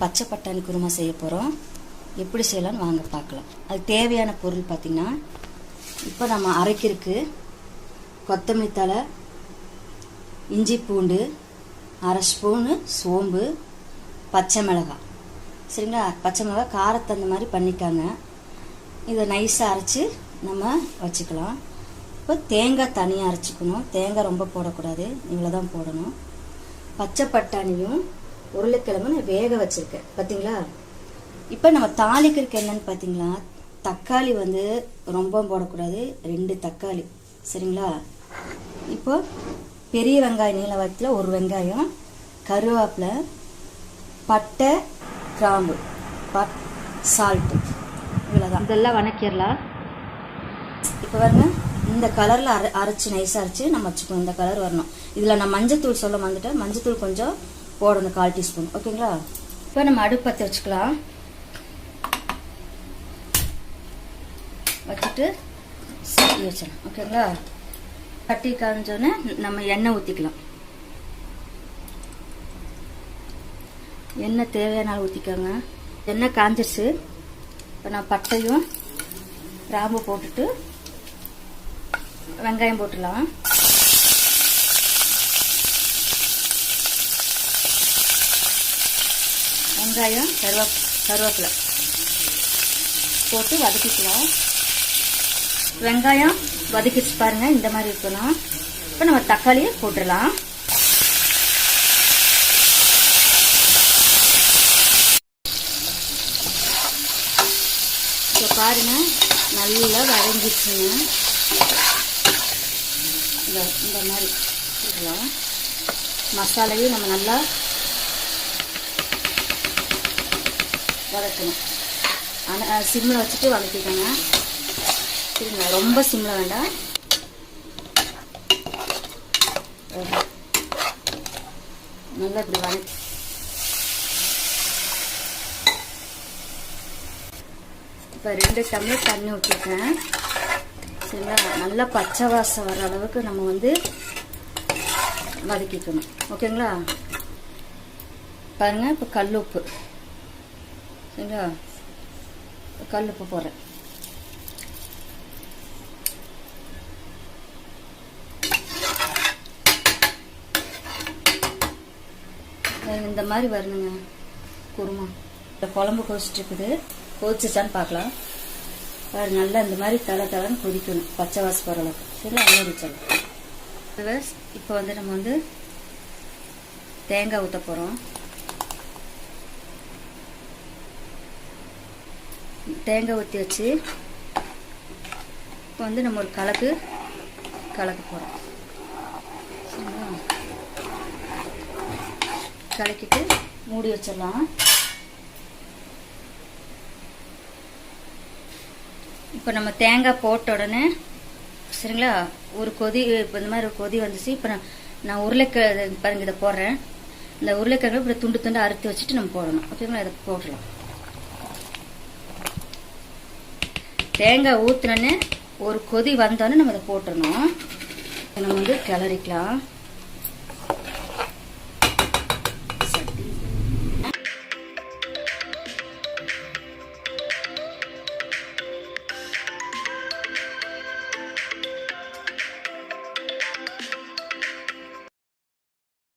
பச்சை பட்டாணி குருமா செய்ய போகிறோம் எப்படி செய்யலாம்னு வாங்க பார்க்கலாம். அது தேவையான பொருள் பார்த்திங்கன்னா இப்போ நம்ம அரைக்கிறதுக்கு கொத்தமல்லி தழை இஞ்சி பூண்டு அரை ஸ்பூனு சோம்பு பச்சை மிளகாய். சரிங்களா? பச்சை மிளகாய் காரத்தை அந்த மாதிரி பண்ணிக்காங்க. இதை நைஸாக அரைச்சி நம்ம வச்சுக்கலாம். இப்போ தேங்காய் தனியாக அரைச்சிக்கணும். தேங்காய் ரொம்ப போடக்கூடாது. இவ்வளோ தான் போடணும். பச்சை பட்டாணியும் உருளைக்கிழங்கு நான் வேக வச்சுருக்கேன். பார்த்தீங்களா இப்போ நம்ம தாளிக்கிறதுக்கு என்னன்னு பார்த்தீங்களா தக்காளி வந்து ரொம்ப போடக்கூடாது. ரெண்டு தக்காளி. சரிங்களா? இப்போ பெரிய வெங்காயம் நீல வகத்தில் ஒரு வெங்காயம் கருவேப்பிலை பட்டை கிராம்பு பட் சால்ட்டு இவ்வளோதான் இதெல்லாம் வணக்கிடலாம் இப்போ பாருங்க. இந்த கலரில் அரை அரைச்சி நைஸாக அரைச்சி நம்ம வச்சுக்கணும். இந்த கலர் வரணும். இதில் நான் மஞ்சத்தூள் சொல்ல வந்துட்டேன் மஞ்சத்தூள் கொஞ்சம் போடணும் கால் டீஸ்பூன். ஓகேங்களா? இப்போ நம்ம அடுப்பு பற்றி வச்சுக்கலாம். வச்சுட்டு சட்டி வச்சிடலாம். ஓகேங்களா? சட்டி காஞ்சோன்னே நம்ம எண்ணெய் ஊற்றிக்கலாம் எண்ணெய் தேவையான ஊற்றிக்கோங்க எண்ணெய் காஞ்சிருச்சு. இப்போ நான் பட்டையும் கிராம்பு போட்டுட்டு வெங்காயம் போட்டுடலாம். வெங்காயம் கருவேப் கருவேப்பிலை போட்டு வதக்கிக்கலாம். வெங்காயம் வதக்கிச்சு பாருங்க இந்த மாதிரி இருக்கணும். இப்போ நம்ம தக்காளியை போட்டுடலாம். இப்போ பாருங்க நல்லா வதங்கிடுச்சுங்க இந்த இந்த மாதிரி போடலாம் மசாலையும் நம்ம நல்லா வதக்கணும். ஆனால் சிம்மில் வச்சுட்டு வதக்கிக்கோங்க. சரிங்களா ரொம்ப சிம்மில் வேண்டாம். நல்லா இப்படி வதக்கி இப்போ ரெண்டு டம்ளர் தண்ணி ஊற்றிருக்கேன் சரிங்களா நல்லா பச்சை வாசம் வர அளவுக்கு நம்ம வந்து வதக்கிக்கணும். ஓகேங்களா? பாருங்கள் இப்போ கல் உப்பு. சரிங்களா கல் உப்பு போடுறேன். இந்த மாதிரி வரணுங்க குருமா. இந்த குழம்பு கொதிச்சுட்டு இருக்குது கொதிச்சுச்சான்னு பார்க்கலாம். பாரு நல்லா இந்த மாதிரி தலை தலைன்னு கொதிக்கணும் பச்சை வாசம் போகிற அளவுக்கு. சரிங்களா? அங்கே இப்போ வந்து நம்ம வந்து தேங்காய் ஊற்ற போகிறோம் தேங்காய் ஊற்றி வச்சு இப்போ வந்து நம்ம ஒரு கலக்கு கலக்க போகிறோம் சரிங்களா? கலக்கிட்டு மூடி வச்சிடலாம். இப்போ நம்ம தேங்காய் போட்ட உடனே சரிங்களா? ஒரு கொதி இப்போ இந்த மாதிரி ஒரு கொதி வந்துச்சு. இப்போ நான் நான் உருளைக்கிழங்கு பாருங்க இதை போடுறேன். இந்த உருளைக்கிழங்கு இப்படி துண்டு துண்டு அறுத்து வச்சுட்டு நம்ம போடணும். ஓகேங்களா? இதை போடலாம் தேங்காய் ஊற்றினோன்னே ஒரு கொதி வந்தோடனே நம்ம இதை போட்டுடணும். நம்ம வந்து கிளறிக்கலாம்.